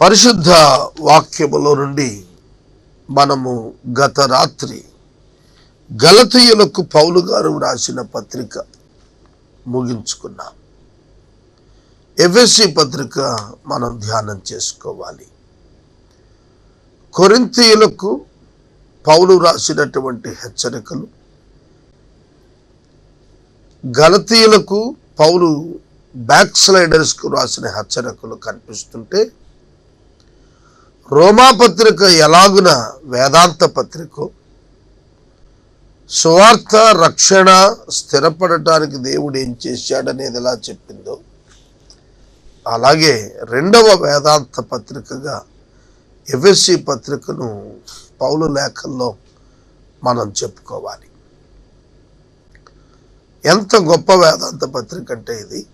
పరిశుద్ధ వాక్యములో నుండి మనము గత రాత్రి గలతీయులకు పౌలు గారు రాసిన పత్రిక ముగించుకున్నాం. ఎఫ్ఎస్సి పత్రిక మనం ధ్యానం చేసుకోవాలి. కొరింతీయులకు పౌలు రాసినటువంటి హెచ్చరికలు గలతీయులకు పౌలు బ్యాక్ స్లైడర్స్కు రాసిన హెచ్చరికలు కనిపిస్తుంటే రోమా పత్రిక ఎలాగున వేదాంత పత్రిక? సువార్త రక్షణ స్థిరపడటానికి దేవుడు ఏం చేశాడనేది ఎలా చెప్పిందో? అలాగే రెండవ వేదాంత పత్రికగా ఎఫ్ఎస్సి పత్రికను పౌలు లేఖల్లో మనం చెప్పుకోవాలి. ఎంత గొప్ప వేదాంత పత్రిక అంటే ఇది.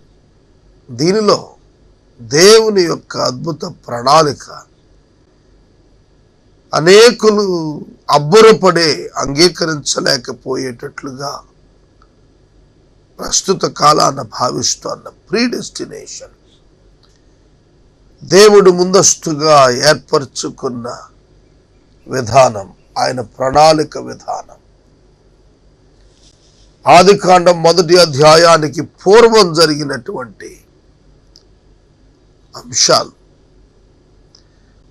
దీనిలో దేవుని యొక్క అద్భుత ప్రణాళిక అనేకులు అబ్బురపడే అంగీకరించలేకపోయేటట్లుగా ప్రస్తుత కాలాన భావిస్తున్న ప్రీ డెస్టినేషన్ దేవుడు ముందస్తుగా ఏర్పరచుకున్న విధానం ఆయన ప్రణాళిక విధానం. ఆదికాండం మొదటి అధ్యాయానికి పూర్వం జరిగినటువంటి అంశాలు.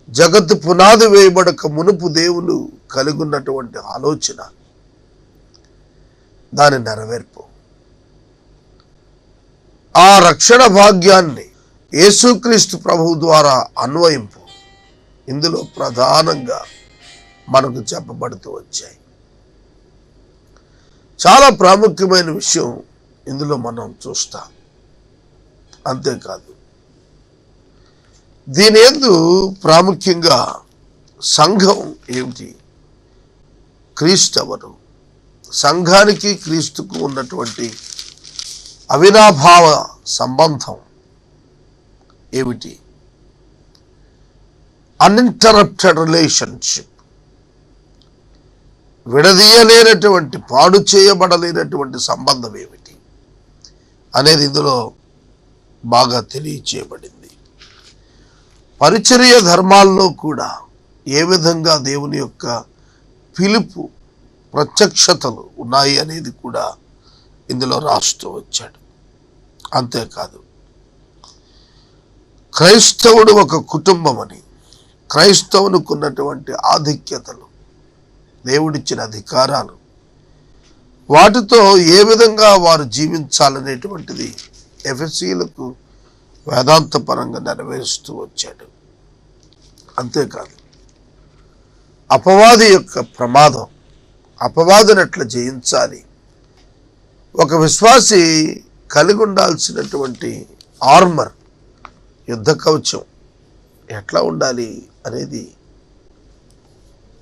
జగత్తు పునాది వేయబడక మునుపు దేవులు కలిగి ఉన్నటువంటి ఆలోచన దాని నెరవేర్పు. ఆ రక్షణ భాగ్యాన్ని యేసుక్రీస్తు ప్రభువు ద్వారా అన్వయింపు ఇందులో ప్రధానంగా మనకు చెప్పబడుతూ వచ్చాయి. చాలా ప్రాముఖ్యమైన విషయం ఇందులో మనం చూస్తాం. అంతేకాదు దీని ఎందు ప్రాముఖ్యంగా సంఘం ఏమిటి? క్రీస్తు ఎవరు సంఘానికి క్రీస్తుకు ఉన్నటువంటి అవినాభావ సంబంధం ఏమిటి? అన్ఇంటరప్టెడ్ రిలేషన్షిప్ విడదీయలేనటువంటి పాడు చేయబడలేనటువంటి సంబంధం ఏమిటి? అనేది ఇందులో బాగా తెలియచేయబడింది. పరిచర్య ధర్మాల్లో కూడా ఏ విధంగా దేవుని యొక్క పిలుపు ప్రత్యక్షతలు ఉన్నాయి అనేది కూడా ఇందులో రాస్తూ వచ్చాడు. అంతేకాదు క్రైస్తవుడు ఒక కుటుంబం అని క్రైస్తవునికున్నటువంటి ఆధిక్యతలు దేవుడిచ్చిన అధికారాలు వాటితో ఏ విధంగా వారు జీవించాలనేటువంటిది ఎఫ్ఎస్సీలకు వేదాంతపరంగా నెరవేరుస్తూ వచ్చాడు. అంతేకాదు అపవాది యొక్క ప్రమాదం అపవాదిని ఎట్లా జయించాలి. ఒక విశ్వాసి కలిగి ఉండాల్సినటువంటి ఆర్మర్ యుద్ధ కవచం ఎట్లా ఉండాలి అనేది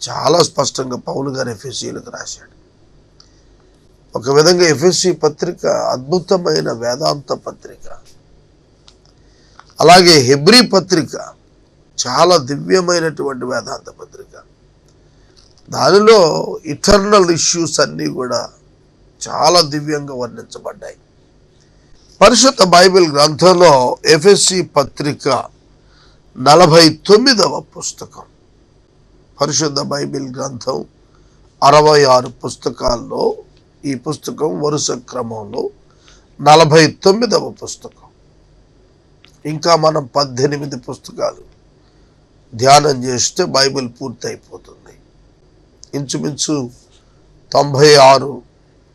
చాలా స్పష్టంగా పౌలు గారు ఎఫ్ఎస్సీలకు రాశాడు. ఒక విధంగా ఎఫ్ఎస్సి పత్రిక అద్భుతమైన వేదాంత పత్రిక. అలాగే హెబ్రీ పత్రిక చాలా దివ్యమైనటువంటి వేదాంత పత్రిక. దానిలో ఇటర్నల్ ఇష్యూస్ అన్నీ కూడా చాలా దివ్యంగా వర్ణించబడ్డాయి. పరిశుద్ధ బైబిల్ గ్రంథంలో ఎఫ్ఎస్సి పత్రిక నలభై తొమ్మిదవ పుస్తకం. పరిశుద్ధ బైబిల్ గ్రంథం అరవై ఆరు పుస్తకాల్లో ఈ పుస్తకం వరుస క్రమంలో నలభై తొమ్మిదవ పుస్తకం. ఇంకా మనం పద్దెనిమిది పుస్తకాలు ధ్యానం చేస్తే బైబిల్ పూర్తి అయిపోతుంది ఇంచుమించు తొంభై ఆరు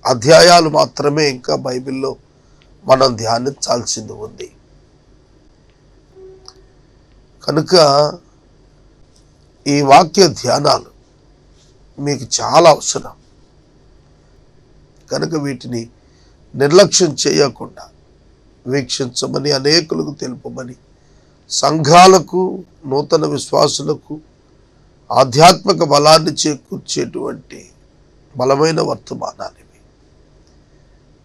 అధ్యాయాలు మాత్రమే ఇంకా బైబిల్లో మనం ధ్యానించాల్సింది ఉంది. కనుక ఈ వాక్య ధ్యానాలు మీకు చాలా అవసరం. కనుక వీటిని నిర్లక్ష్యం చేయకుండా వీక్షించమని అనేకులకు తెలుపమని సంఘాలకు నూతన విశ్వాసులకు ఆధ్యాత్మిక బలాన్ని చేకూర్చేటువంటి బలమైన వర్తమానాలు ఇవి.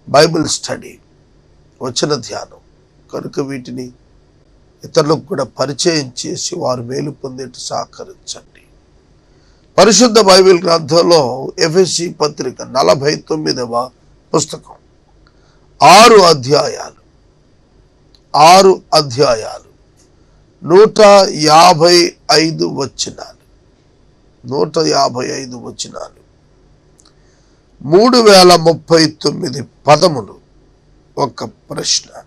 బైబిల్ స్టడీ వచన ధ్యానం కనుక వీటిని ఇతరులకు కూడా పరిచయం చేసి వారు మేలు పొందేట్టు సహకరించండి. పరిశుద్ధ బైబిల్ గ్రంథంలో ఎఫ్ఎస్సి పత్రిక నలభై తొమ్మిదవ పుస్తకం ఆరు అధ్యాయాలు. ఆరు అధ్యాయాలు. నూట యాభై ఐదు వచ్చినాలు నూట యాభై ఐదు వచ్చినాలు మూడు వేల ముప్పై తొమ్మిది పదములు ఒక ప్రశ్న.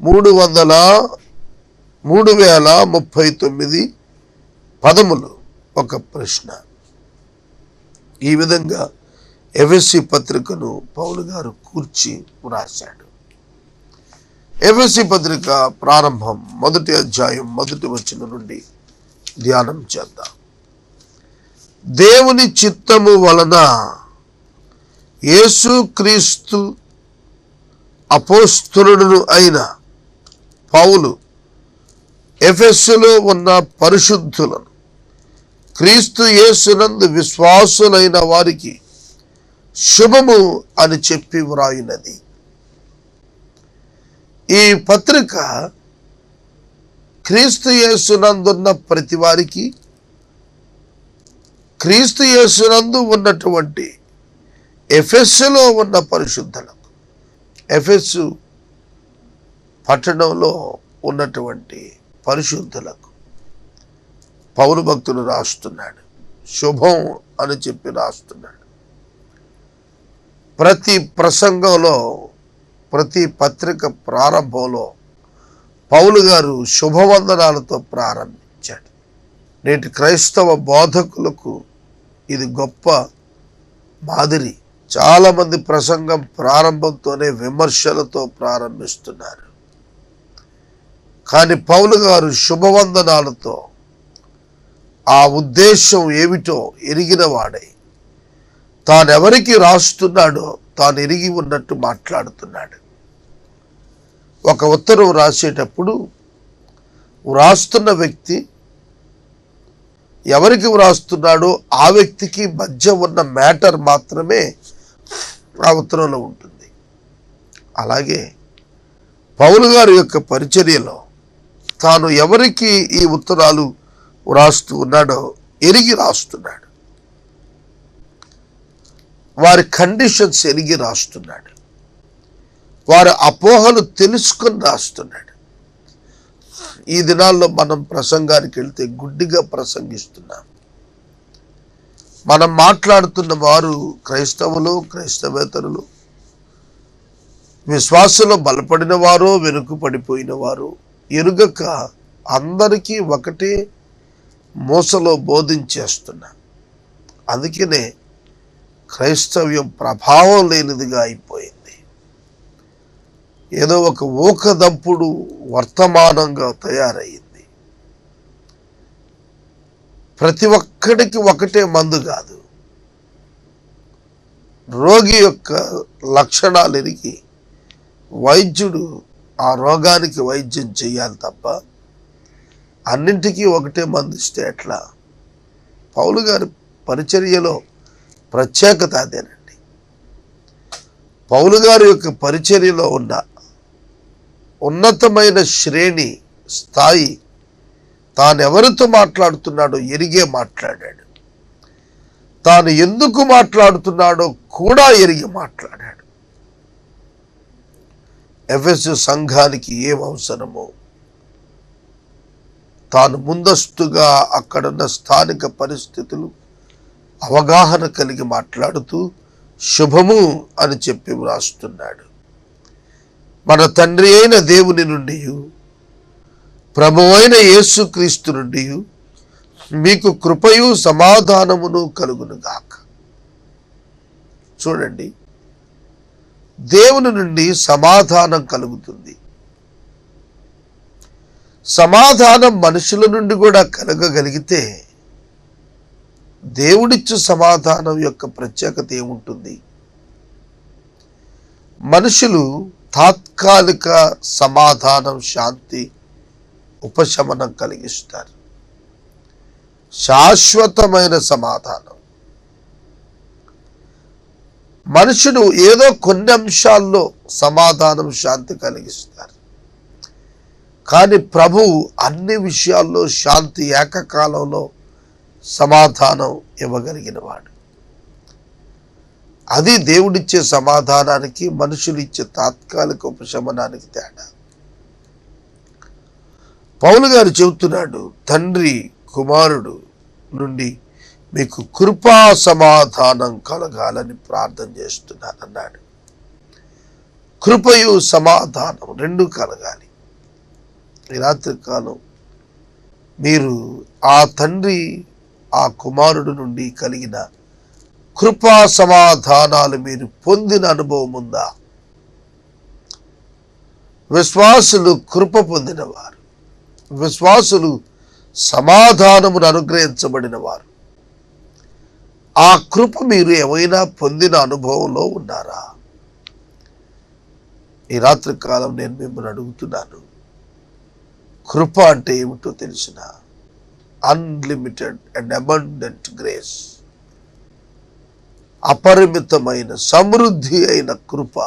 మూడు వందల మూడు వేల ముప్పై తొమ్మిది పదములు ఒక ప్రశ్న. ఈ విధంగా ఎఫ్ఎస్సి పత్రికను పౌలు గారు కూర్చి వ్రాశాడు. ఎఫ్ఎస్సి పత్రిక ప్రారంభం మొదటి అధ్యాయం మొదటి వచ్చిన నుండి ధ్యానం చేద్దాం. దేవుని చిత్తము వలన యేసుక్రీస్తు అపోస్తులుడు అయిన పౌలు ఎఫెస్సులో ఉన్న పరిశుద్ధులను క్రీస్తు యేసునందు విశ్వాసులైన వారికి శుభము అని చెప్పి వ్రాయినది. ఈ పత్రిక క్రీస్తు యేసునందున్న ప్రతి వారికి క్రీస్తు యేసునందు ఉన్నటువంటి ఎఫెస్సులో ఉన్న పరిశుద్ధులకు ఎఫెస్సు పట్టణంలో ఉన్నటువంటి పరిశుద్ధులకు పౌరు భక్తులు రాస్తున్నాడు. శుభం అని చెప్పి రాస్తున్నాడు. ప్రతి ప్రసంగంలో ప్రతి పత్రిక ప్రారంభంలో పౌలు గారు శుభవందనాలతో ప్రారంభించాడు. నేటి క్రైస్తవ బోధకులకు ఇది గొప్ప మాదిరి. చాలామంది ప్రసంగం ప్రారంభంతోనే విమర్శలతో ప్రారంభిస్తున్నారు. కానీ పౌలు గారు శుభవందనాలతో ఆ ఉద్దేశం ఏమిటో ఎరిగిన వాడై తానెవరికి రాస్తున్నాడో తాను ఎరిగి ఉన్నట్టు మాట్లాడుతున్నాడు. ఒక ఉత్తరం రాసేటప్పుడు వ్రాస్తున్న వ్యక్తి ఎవరికి వ్రాస్తున్నాడో ఆ వ్యక్తికి మధ్య ఉన్న మ్యాటర్ మాత్రమే ఆ ఉత్తరంలో ఉంటుంది. అలాగే పౌలు గారి యొక్క పరిచర్యలో తాను ఎవరికి ఈ ఉత్తరాలు వ్రాస్తూ ఉన్నాడో ఎరిగి రాస్తున్నాడు. వారి కండిషన్స్ ఎరిగి రాస్తున్నాడు. వారి అపోహలు తెలుసుకొని రాస్తున్నాడు. ఈ దినాల్లో మనం ప్రసంగానికి వెళ్తే గుడ్డిగా ప్రసంగిస్తున్నాం. మనం మాట్లాడుతున్న వారు క్రైస్తవులు క్రైస్తవేతరులు విశ్వాసంలో బలపడిన వారు వెనుక పడిపోయిన వారు ఎరుగక అందరికీ ఒకటే మూసలో బోధించేస్తున్నా. అందుకనే క్రైస్తవ్యం ప్రభావం లేనిదిగా అయిపోయింది. ఏదో ఒక ఊకదంపుడు వర్తమానంగా తయారయ్యింది ప్రతి ఒక్కడికి ఒకటే మందు కాదు. రోగి యొక్క లక్షణాలు ఎరిగి వైద్యుడు ఆ రోగానికి వైద్యం చేయాలి తప్ప అన్నింటికీ ఒకటే మందు ఇస్తే ఎట్లా? పౌలు గారి పరిచర్యలో ప్రత్యేకత అదేనండి. పౌలు గారి యొక్క పరిచర్యలో ఉన్న ఉన్నతమైన శ్రేణి స్థాయి తాను ఎవరితో మాట్లాడుతున్నాడో ఎరిగే మాట్లాడాడు. తాను ఎందుకు మాట్లాడుతున్నాడో కూడా ఎరిగి మాట్లాడాడు. ఎఫ్ఎస్ సంఘానికి ఏం అవసరమో తాను ముందస్తుగా అక్కడున్న స్థానిక పరిస్థితులు అవగాహన కలిగి మాట్లాడుతూ శుభము అని చెప్పి వ్రాస్తున్నాడు. మన తండ్రి అయిన దేవుని నుండి ప్రభు అయిన యేసుక్రీస్తు నుండి మీకు కృపయు సమాధానమును కలుగునుగాక. చూడండి దేవుని నుండి సమాధానం కలుగుతుంది. సమాధానం మనుషుల నుండి కూడా కలగగలిగితే దేవుడిచ్చు సమాధానం యొక్క ప్రత్యేకత ఏముంటుంది? మనుషులు తాత్కాలిక సమాధానం శాంతి ఉపశమనం కలిగిస్తారు. శాశ్వతమైన సమాధానం. మనుషుడు ఏదో కొన్ని అంశాల్లో సమాధానం శాంతి కలిగిస్తారు. కానీ ప్రభువు అన్ని విషయాల్లో శాంతి ఏకకాలంలో సమాధానం ఇవ్వగలిగినవాడు. అది దేవుడిచ్చే సమాధానానికి మనుషులు ఇచ్చే తాత్కాలిక ఉపశమనానికి తేడా. పౌలు గారు చెబుతున్నాడు తండ్రి కుమారుడు నుండి మీకు కృపా సమాధానం కలగాలని ప్రార్థన చేస్తున్నాను అన్నాడు. కృపయు సమాధానం రెండు కలగాలి. ఈ రాత్రికాలం మీరు ఆ తండ్రి ఆ కుమారుడు నుండి కలిగిన కృపా సమాధానాలు మీరు పొందిన అనుభవం ఉందా? విశ్వాసులు కృప పొందినవారు. విశ్వాసులు సమాధానమును అనుగ్రహించబడిన వారు ఆ కృప మీరు ఏమైనా పొందిన అనుభవంలో ఉన్నారా? ఈ రాత్రి కాలం నేను మిమ్మల్ని అడుగుతున్నాను. కృప అంటే ఏమిటో తెలిసిన? అన్లిమిటెడ్ అండ్ అబండెంట్ గ్రేస్ అపరిమితమైన సమృద్ధి అయిన కృప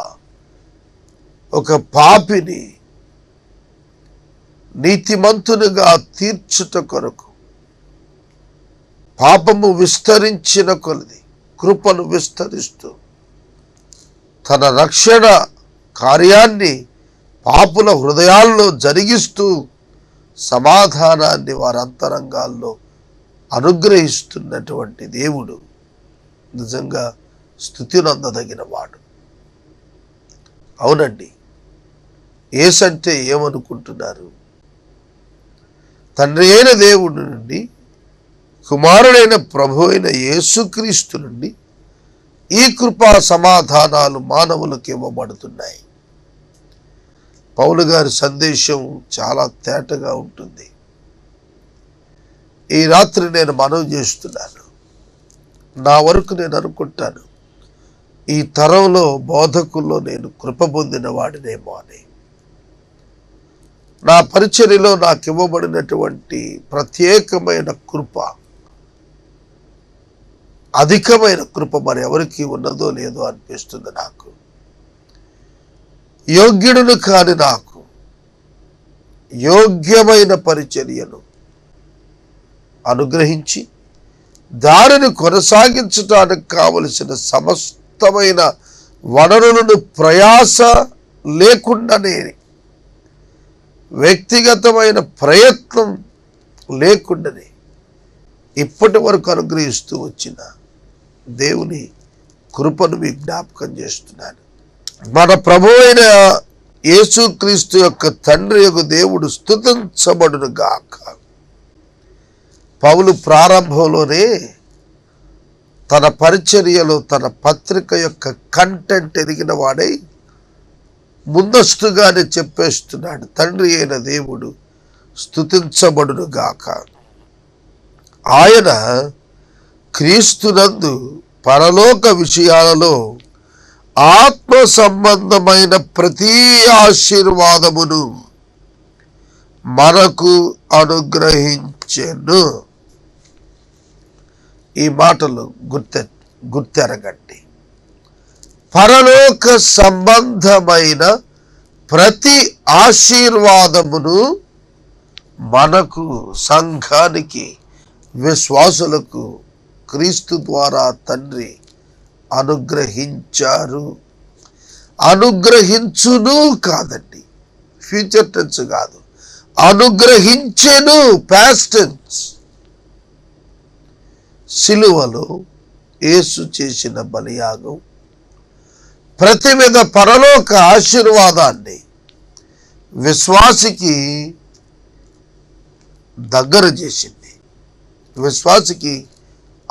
ఒక పాపిని నీతిమంతునిగా తీర్చుట కొరకు పాపము విస్తరించిన కొలది కృపను విస్తరిస్తూ తన రక్షణ కార్యాన్ని పాపుల హృదయాల్లో జరిగిస్తూ సమాధానాన్ని వారి అంతరంగాల్లో అనుగ్రహిస్తున్నటువంటి దేవుడు. నిజంగా స్థుతినందదగిన వాడు అవునండి ఏసంటే ఏమనుకుంటున్నారు? తండ్రి అయిన దేవుడి నుండి కుమారుడైన ప్రభు అయిన యేసుక్రీస్తు నుండి ఈ కృపా సమాధానాలు మానవులకు ఇవ్వబడుతున్నాయి. పౌలు గారి సందేశం చాలా తేటగా ఉంటుంది. ఈ రాత్రి నేను మనవి చేస్తున్నాను. నా వరకు నేను అనుకుంటాను. ఈ తరంలో బోధకుల్లో నేను కృప పొందిన వాడినేమో అని. నా పరిచర్యలో నాకు ఇవ్వబడినటువంటి ప్రత్యేకమైన కృప అధికమైన కృప మరి ఎవరికి ఉన్నదో లేదో అనిపిస్తుంది నాకు. యోగ్యుడును కాని నాకు యోగ్యమైన పరిచర్యను అనుగ్రహించి దారిని కొనసాగించడానికి కావలసిన సమస్తమైన వనరులను ప్రయాస లేకుండానే వ్యక్తిగతమైన ప్రయత్నం లేకుండానే ఇప్పటి వరకు అనుగ్రహిస్తూ వచ్చిన దేవుని కృపను మీ జ్ఞాపకం చేస్తున్నాను. మన ప్రభు అయిన యేసుక్రీస్తు యొక్క తండ్రి యొక్క దేవుడు స్థుతించబడును గాక. పౌలు ప్రారంభంలోనే తన పరిచర్యలో తన పత్రిక యొక్క కంటెంట్ ఎదిగిన వాడై ముందస్తుగానే చెప్పేస్తున్నాడు తండ్రి అయిన దేవుడు స్థుతించబడును గాక ఆయన క్రీస్తునందు పరలోక విషయాలలో ఆత్మ సంబంధమైన ప్రతి ఆశీర్వాదమును మనకు అనుగ్రహించెను. ఈ మాటలు గుర్తె గుర్తెరగండి. పరలోక సంబంధమైన ప్రతి ఆశీర్వాదమును మనకు సంఘానికి విశ్వాసులకు క్రీస్తు ద్వారా తండ్రి అనుగ్రహించారు. అనుగ్రహించును కాదండి. ఫ్యూచర్ టెన్స్ కాదు. అనుగ్రహించెను ప్యాస్టెన్స్ సిలువలో యేసు చేసిన బలియాగం ప్రతివిధ పరలోక ఆశీర్వాదాన్ని విశ్వాసికి దగ్గర చేసింది విశ్వాసికి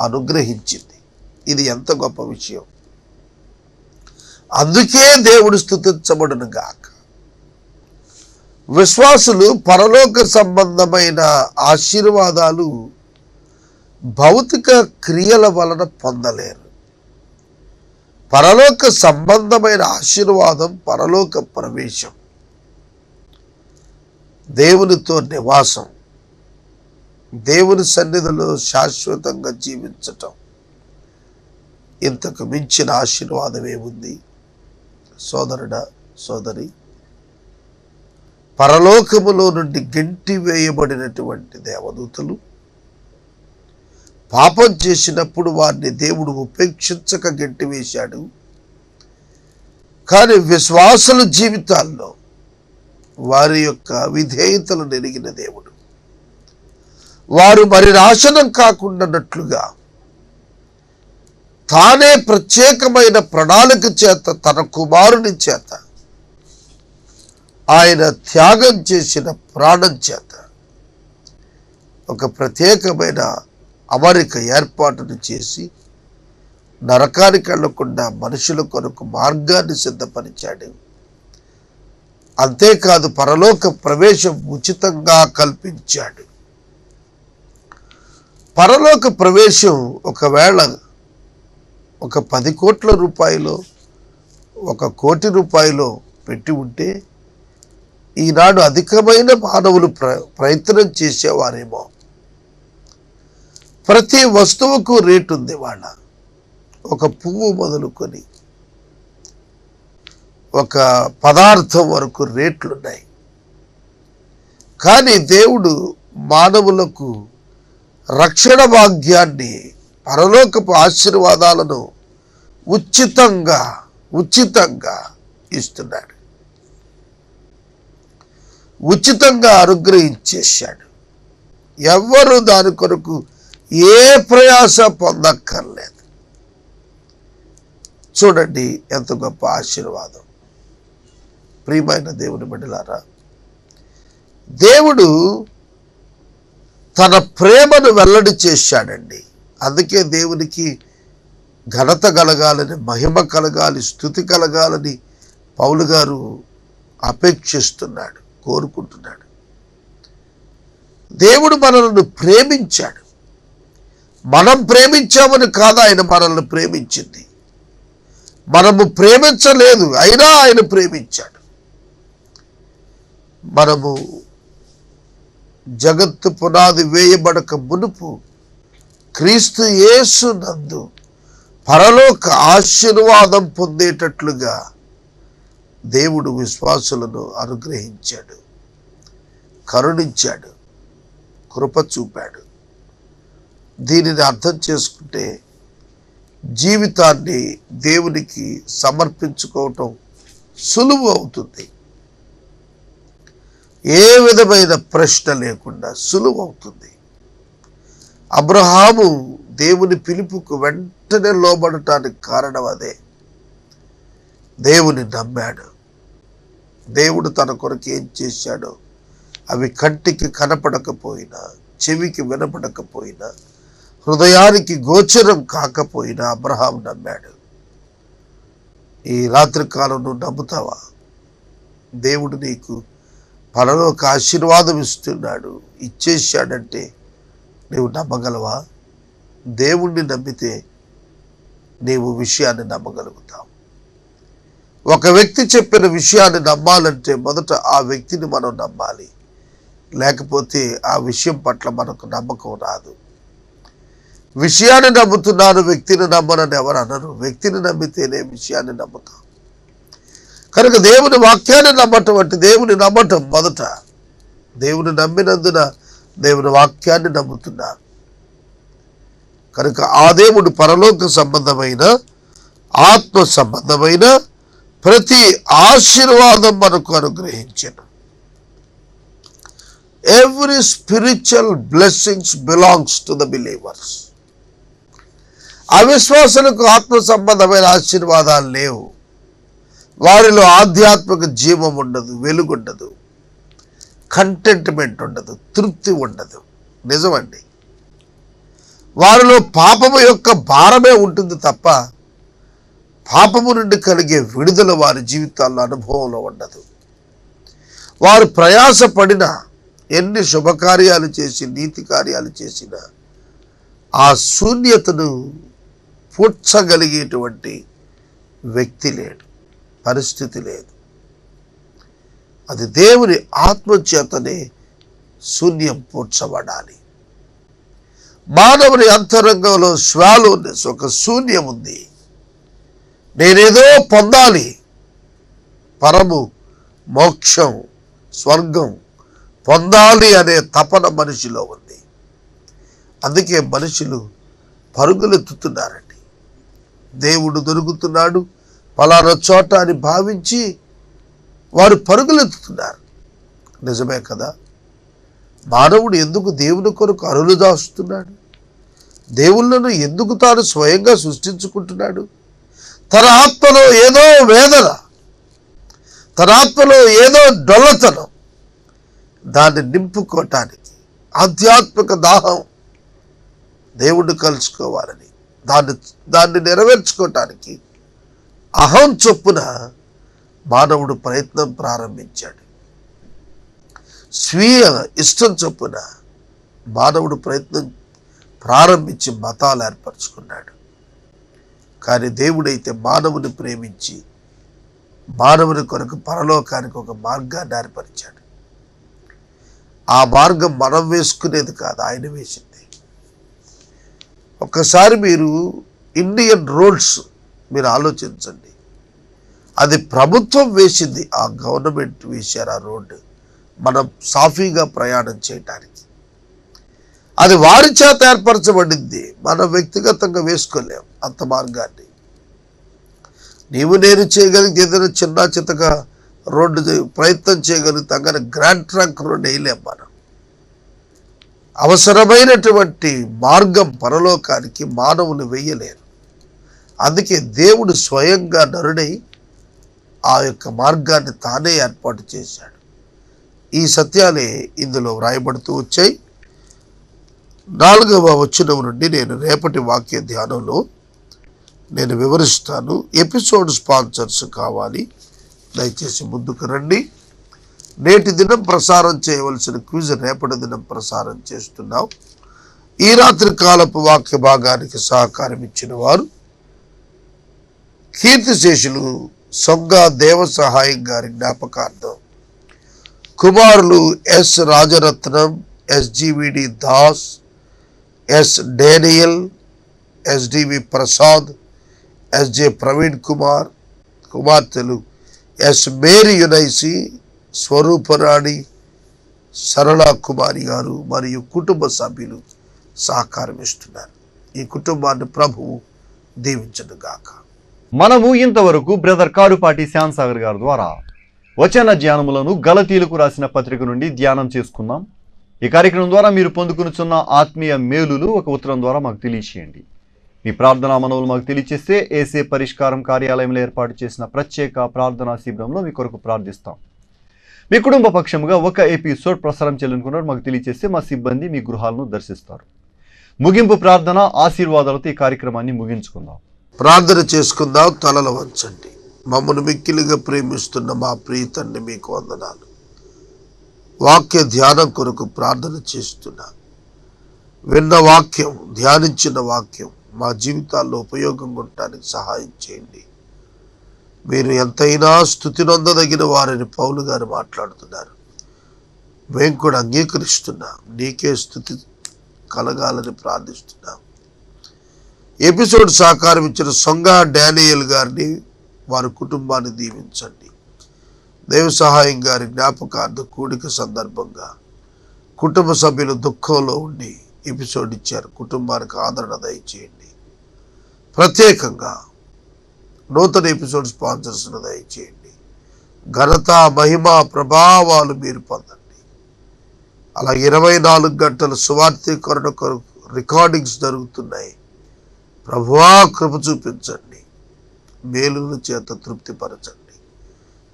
అనుగ్రహించింది. ఇది ఎంత గొప్ప విషయం. అందుకే దేవుడు స్థుతించబడును గాక. విశ్వాసులు పరలోక సంబంధమైన ఆశీర్వాదాలు భౌతిక క్రియల వలన పొందలేరు. పరలోక సంబంధమైన ఆశీర్వాదం పరలోక ప్రవేశం. దేవునితో నివాసం. దేవుని సన్నిధిలో శాశ్వతంగా జీవించటం. ఇంతకు మించిన ఆశీర్వాదం ఏముంది సోదరుడా సోదరి పరలోకములో నుండి గెంటి వేయబడినటువంటి దేవదూతలు పాపం చేసినప్పుడు వారిని దేవుడు ఉపేక్షించక గట్టివేశాడు. కానీ విశ్వాసుల జీవితాల్లో వారి యొక్క విధేయతలు నెరిగిన దేవుడు. వారు మరి నాశనం కాకుండానట్లుగా తానే ప్రత్యేకమైన ప్రణాళిక చేత తన కుమారుని చేత ఆయన త్యాగం చేసిన ప్రాణం చేత ఒక ప్రత్యేకమైన అమరిక ఏర్పాటును చేసి నరకానికి వెళ్ళకుండా మనుషుల కొరకు మార్గాన్ని సిద్ధపరిచాడు. అంతేకాదు పరలోక ప్రవేశం ఉచితంగా కల్పించాడు. పరలోక ప్రవేశం ఒకవేళ ఒక పది కోట్ల రూపాయలు ఒక కోటి రూపాయలు పెట్టి ఉంటే ఈనాడు అధికమైన మానవులు ప్ర ప్రయత్నం చేసేవారేమో. ప్రతి వస్తువుకు రేటు ఉంది వాళ్ళ. ఒక పువ్వు మొదలుకొని ఒక పదార్థం వరకు రేట్లున్నాయి. కానీ దేవుడు మానవులకు రక్షణ భాగ్యాన్ని పరలోకపు ఆశీర్వాదాలను ఉచితంగా ఉచితంగా ఇస్తున్నాడు. ఉచితంగా అనుగ్రహించేశాడు. ఎవ్వరూ దాని కొరకు ఏ ప్రయాస పొందక్కర్లేదు. చూడండి ఎంత గొప్ప ఆశీర్వాదం. ప్రియమైన దేవుని బిడ్డలారా దేవుడు తన ప్రేమను వెల్లడి చేశాడండి. అందుకే దేవునికి ఘనత కలగాలని మహిమ కలగాలి స్థుతి కలగాలని పౌలు గారు అపేక్షిస్తున్నాడు కోరుకుంటున్నాడు. దేవుడు మనలను ప్రేమించాడు. మనం ప్రేమించామని కాదు ఆయన మనల్ని ప్రేమించింది. మనము ప్రేమించలేదు అయినా ఆయన ప్రేమించాడు. మనము జగత్తు పునాది వేయబడక మునుపు క్రీస్తు యేసు నందు పరలోక ఆశీర్వాదం పొందేటట్లుగా దేవుడు విశ్వాసులను అనుగ్రహించాడు కరుణించాడు కృప చూపాడు. దీనిని అర్థం చేసుకుంటే జీవితాన్ని దేవునికి సమర్పించుకోవటం సులువు అవుతుంది. ఏ విధమైన ప్రశ్న లేకుండా సులువు అవుతుంది. అబ్రహాము దేవుని పిలుపుకు వెంటనే లోబడటానికి కారణం అదే. దేవుని నమ్మాడు. దేవుడు తన కొరకు ఏం చేశాడో అవి కంటికి కనపడకపోయినా చెవికి వినపడకపోయినా హృదయానికి గోచరం కాకపోయినా అబ్రహాం నమ్మాడు. ఈ రాత్రి కాలం నువ్వు నమ్ముతావా? దేవుడు నీకు పరలోక ఆశీర్వాదం ఇస్తున్నాడు ఇచ్చేసాడంటే నీవు నమ్మగలవా? దేవుణ్ణి నమ్మితే నీవు విషయాన్ని నమ్మగలుగుతావు. ఒక వ్యక్తి చెప్పిన విషయాన్ని నమ్మాలంటే మొదట ఆ వ్యక్తిని మనం నమ్మాలి. లేకపోతే ఆ విషయం పట్ల మనకు నమ్మకం రాదు. విషయాన్ని నమ్ముతున్నాను వ్యక్తిని నమ్మనని ఎవరు అనరు. వ్యక్తిని నమ్మితేనే విషయాన్ని నమ్ముతాం. కనుక దేవుని వాక్యాన్ని నమ్మటం అంటే దేవుని నమ్మటం మొదట. దేవుని నమ్మినందున దేవుని వాక్యాన్ని నమ్ముతున్నా. కనుక ఆ దేవుడు పరలోక సంబంధమైన ఆత్మ సంబంధమైన ప్రతి ఆశీర్వాదం మనకు అనుగ్రహించను. Every spiritual blessings belongs to the believers అవిశ్వాసులకు ఆత్మ సంబంధమైన ఆశీర్వాదాలు లేవు. వారిలో ఆధ్యాత్మిక జీవం ఉండదు వెలుగుండదు కంటెంట్మెంట్ ఉండదు తృప్తి ఉండదు. నిజమండి. వారిలో పాపము యొక్క భారమే ఉంటుంది తప్ప పాపము నుండి కలిగే విడుదల వారి జీవితాల్లో అనుభవంలో ఉండదు. వారు ప్రయాసపడిన ఎన్ని శుభకార్యాలు చేసి నీతి కార్యాలు చేసినా ఆ శూన్యతను పూడ్చగలిగేటువంటి వ్యక్తి లేడు. పరిస్థితి లేదు. అది దేవుని ఆత్మచేతనే శూన్యం పూడ్చబడాలి. మానవుని అంతరంగంలో శ్వాలోనెస్ ఒక శూన్యం ఉంది నేనేదో పొందాలి. పరము మోక్షం స్వర్గం పొందాలి అనే తపన మనిషిలో ఉంది. అందుకే మనుషులు పరుగులెత్తుతున్నారండి దేవుడు దొరుకుతున్నాడు. పలానా చోట అని భావించి వారు పరుగులెత్తుతున్నారు. నిజమే కదా? మానవుడు ఎందుకు దేవుని కొరకు అరులు దాస్తున్నాడు దేవుళ్ళను ఎందుకు తాను స్వయంగా సృష్టించుకుంటున్నాడు? తన ఆత్మలో ఏదో వేదన తన ఆత్మలో ఏదో డొల్లతనం దాన్ని నింపుకోవటానికి ఆధ్యాత్మిక దాహం దేవుడు కలుసుకోవాలని దాన్ని దాన్ని నెరవేర్చుకోవటానికి అహం చొప్పున మానవుడు ప్రయత్నం ప్రారంభించాడు. స్వీయ ఇష్టం చొప్పున మానవుడు ప్రయత్నం ప్రారంభించి మతాలు ఏర్పరచుకున్నాడు. కానీ దేవుడైతే మానవుని ప్రేమించి మానవుని కొరకు పరలోకానికి ఒక మార్గాన్ని ఏర్పరిచాడు. ఆ మార్గం మనం వేసుకునేది కాదు ఆయన వేసింది. ఒక్కసారి మీరు ఇండియన్ రోడ్స్ మీరు ఆలోచించండి. అది ప్రభుత్వం వేసింది ఆ గవర్నమెంట్ వేశారు ఆ రోడ్డు మనం సాఫీగా ప్రయాణం చేయటానికి. అది వారి చేత ఏర్పరచబడింది మనం వ్యక్తిగతంగా వేసుకోలేం అంత మార్గాన్ని. నీవు నేను చేయగలిగితే ఏదైనా చిన్న చిత్తగా రోడ్డు ప్రయత్నం చేయగలుగుతాం కానీ గ్రాండ్ ట్రంక్ రోడ్డు వేయలేం మనం. అవసరమైనటువంటి మార్గం పరలోకానికి మానవులు వెయ్యలేరు. అందుకే దేవుడు స్వయంగా నరుడై ఆ యొక్క మార్గాన్ని తానే ఏర్పాటు చేశాడు. ఈ సత్యాలే ఇందులో వ్రాయబడుతూ వచ్చాయి. నాలుగవ వచనం నుండి నేను రేపటి వాక్య ధ్యానంలో నేను వివరిస్తాను. ఎపిసోడ్ స్పాన్సర్స్ కావాలి. దయచేసి ముందుకు రండి. నేటి దినం ప్రసారం చేయవలసిన క్విజ్ రేపటి దినం ప్రసారం చేస్తున్నాం. ఈ రాత్రి కాలపు వాక్య భాగానికి సహకారం ఇచ్చిన వారు కీర్తిశేషులు సొంగ దేవ సహాయం గారి జ్ఞాపకార్థం కుమారులు S Rajaratnam SGVD Das S Daniel SDV Prasad SJ Praveen Kumar కుమార్తెలు ఎస్ మేరీ యునైసి స్వరూపరాణి సరళ కుమారి గారు మరియు కుటుంబ సభ్యులు సహకారం ఇస్తున్నారు. ఈ కుటుంబాన్ని ప్రభువు దీవించను గాక. మనము ఇంతవరకు బ్రదర్ కారుపాటి శ్యామ్ సాగర్ గారి ద్వారా వచన ధ్యానములను గలతీలకు రాసిన పత్రిక నుండి ధ్యానం చేసుకుందాం ఈ కార్యక్రమం ద్వారా మీరు పొందుకునుచున్న ఆత్మీయ మేలులు ఒక ఉత్తరం ద్వారా మాకు తెలియచేయండి. మీ ప్రార్థనా మనవులు మాకు తెలియచేస్తే ఏసే పరిష్కారం కార్యాలయంలో ఏర్పాటు చేసిన ప్రత్యేక ప్రార్థనా శిబిరంలో మీ కొరకు ప్రార్థిస్తాం. మీ కుటుంబ పక్షముగా ఒక ఎపిసోడ్ ప్రసారం చేయాలనుకున్నారు మాకు తెలియజేస్తే మా సిబ్బంది మీ గృహాలను దర్శిస్తారు. ముగింపు ప్రార్థన ఆశీర్వాదాలతో ఈ కార్యక్రమాన్ని ముగించుకుందాం. ప్రార్థన చేసుకుందాం తలలు వంచండి. మమ్మల్ని మిక్కిలిగా ప్రేమిస్తున్న మా ప్రీతన్ని మీకు వందనాలు. వాక్య ధ్యానం కొరకు ప్రార్థన చేస్తున్నా. విన్న వాక్యం ధ్యానించిన వాక్యం మా జీవితాల్లో ఉపయోగం ఉండటానికి సహాయం చేయండి. మీరు ఎంతైనా స్థుతి నొందదగిన వారని పౌలు గారు మాట్లాడుతున్నారు. మేము కూడా అంగీకరిస్తున్నాం. నీకే స్థుతి కలగాలని ప్రార్థిస్తున్నాం. ఎపిసోడ్ సహకారం ఇచ్చిన సొంగ డానియల్ గారిని వారి కుటుంబాన్ని దీవించండి. దేవ సహాయం గారి జ్ఞాపకార్థ కూడిక సందర్భంగా కుటుంబ సభ్యులు దుఃఖంలో ఉండి ఎపిసోడ్ ఇచ్చారు. కుటుంబానికి ఆదరణ దయచేయండి. ప్రత్యేకంగా నూతన ఎపిసోడ్ స్పాన్సర్స్ను దయచేయండి. ఘనత మహిమ ప్రభావాలు మీరు పొందండి. అలా ఇరవై నాలుగు గంటల సువార్థీకరణ కొరకు రికార్డింగ్స్ జరుగుతున్నాయి. ప్రభువా కృప చూపించండి. మేలుల చేత తృప్తిపరచండి.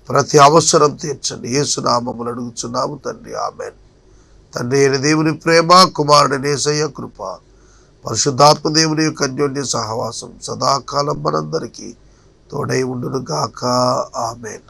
ప్రతి అవసరం తీర్చండి. ఏసునామములు అడుగుచున్నాము తండ్రి. ఆమెన్. తండ్రి అయిన దేవుని ప్రేమ కుమారుడి నేసయ్య కృప పరిశుద్ధాత్మ దేవుని యొక్క అన్యోన్య సహవాసం సదాకాలం మనందరికీ తోడై ఉండును గాక ఆమెన్